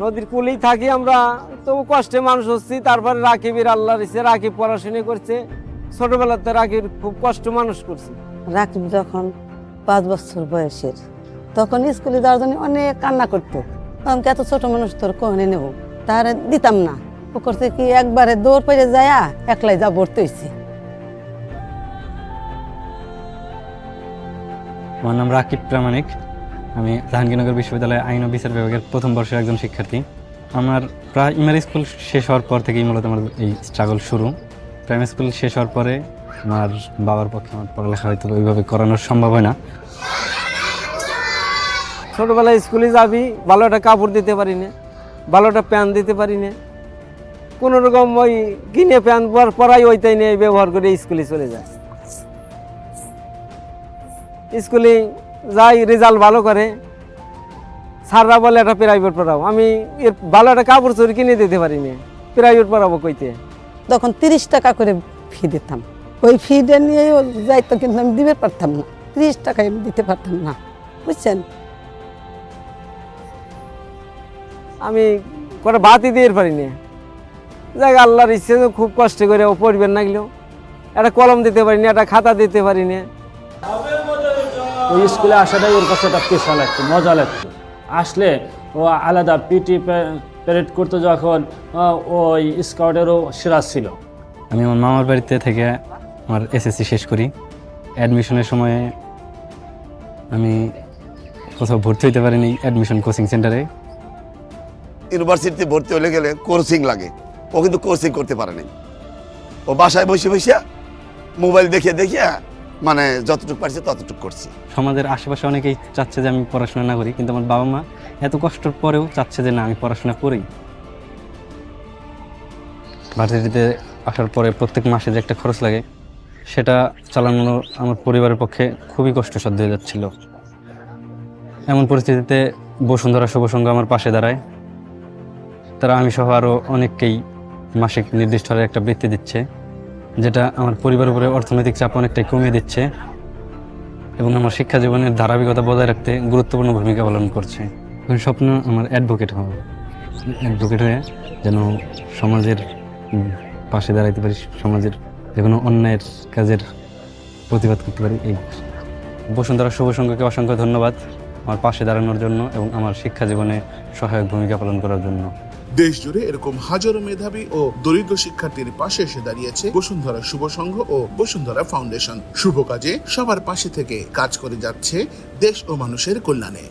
নদীর কুলেই থাকি আমরা। তবু কষ্টে মানুষ হচ্ছি তারপরে রাকিবের আল্লাহ দিছে রাকিব পড়াশোনা করছে। ছোটবেলাতে রাকিব খুব কষ্ট মানুষ করছে। রাকিব যখন পাঁচ বছর বয়সের তখন স্কুলে যাওয়ার জন্য অনেক কান্না করতো। আমাকে এত ছোট মানুষ তোর কোহনে নেব? তার দিতাম না। ও করছে কি একবারে দৌড় পেরে যায় একলাই যা ভর্তি হয়েছে আমার নাম রাকিব প্রামাণিক। আমি জাহাঙ্গীরনগর বিশ্ববিদ্যালয়ে আইন ও বিচার বিভাগের প্রথম বর্ষের একজন শিক্ষার্থী। আমার প্রাইমারি স্কুল শেষ হওয়ার পর থেকেই মূলত আমার এই স্ট্রাগল শুরু। প্রাইমারি স্কুল শেষ হওয়ার পরে আমার বাবার পক্ষে আমার পড়ালেখা হয়তো ওইভাবে করানো সম্ভব হয় না। ছোটোবেলায় স্কুলে যাবি, ভালো একটা কাপড় দিতে পারি না ভালো একটা প্যান্ট দিতে পারি না কোনো রকম ওই কিনে প্যান্ট পরাই ওইটাই নিয়ে ব্যবহার করে স্কুলে চলে যায়। স্কুলে যাই রেজাল্ট ভালো করে স্যাররা বলে একটা প্রাইভেট পড়াবো আমি এর ভালো একটা কাপড় চোর কিনে দিতে পারি না প্রাইভেট পড়াবো কইতে। তখন তিরিশ টাকা করে ফি দিতাম। ওই ফিটা নিয়ে যাইতো কিন্তু আমি দিতে পারতাম না। তিরিশ টাকা আমি দিতে পারতাম না বুঝছেন? আমি করে ভাতই দিয়ে পারি না যাক আল্লাহর ইচ্ছে খুব কষ্ট করে ও পড়বেন না গেলেও। একটা কলম দিতে পারি না একটা খাতা দিতে পারি না ওই স্কুলে আসাটাই ওর কাছে একটা পেশা লাগতো মজা লাগতো। আসলে ও আলাদা পিটি প্যারেড করতো যখন ওই স্কাউটেরও সেরা ছিল। আমি আমার মামার বাড়িতে থেকে আমার এসএসসি শেষ করি। অ্যাডমিশনের সময়ে আমি কোথাও ভর্তি হইতে পারিনি অ্যাডমিশন কোচিং সেন্টারে ইউনিভার্সিটিতে ভর্তি হলে গেলে কোর্সিং লাগে। ও কিন্তু কোর্সিং করতে পারেনি। ও বাসায় বসে বসে মোবাইল দেখিয়ে দেখিয়ে মানে যতটুকু পারছি ততটুকু করছি। সমাজের আশেপাশে অনেকেই চাচ্ছে যে আমি পড়াশোনা না করি, কিন্তু আমার বাবা মা এত কষ্টের পরেও চাচ্ছে যে না, আমি পড়াশোনা করি। ভার্সিটিতে আসার পরে প্রত্যেক মাসে যে একটা খরচ লাগে, সেটা চালানো আমার পরিবারের পক্ষে খুবই কষ্টসাধ্য হয়ে যাচ্ছিল। এমন পরিস্থিতিতে বসুন্ধরা শুভসংঘ আমার পাশে দাঁড়ায়। তারা আমি সহ আরও অনেককেই মাসিক নির্দিষ্ট একটা বৃত্তি দিচ্ছে। যেটা আমার পরিবার উপরে অর্থনৈতিক চাপ অনেকটাই কমিয়ে দিচ্ছে এবং আমার শিক্ষা জীবনের ধারাবাহিকতা বজায় রাখতে গুরুত্বপূর্ণ ভূমিকা পালন করছে। স্বপ্ন আমার অ্যাডভোকেট হওয়া অ্যাডভোকেট হয়ে যেন সমাজের পাশে দাঁড়াইতে পারি, সমাজের যে কোনো অন্যায়ের কাজের প্রতিবাদ করতে পারি, এই বসুন্ধরা শুভ সংঘকে অসংখ্য ধন্যবাদ আমার পাশে দাঁড়ানোর জন্য এবং আমার শিক্ষা জীবনে সহায়ক ভূমিকা পালন করার জন্য। দেশ জুড়ে এরকম হাজারো মেধাবী ও দরিদ্র শিক্ষার্থীর পাশে এসে দাঁড়িয়েছে বসুন্ধরা শুভ সংঘ ও বসুন্ধরা ফাউন্ডেশন। শুভ কাজে সবার পাশে থেকে কাজ করে যাচ্ছে দেশ ও মানুষের কল্যাণে।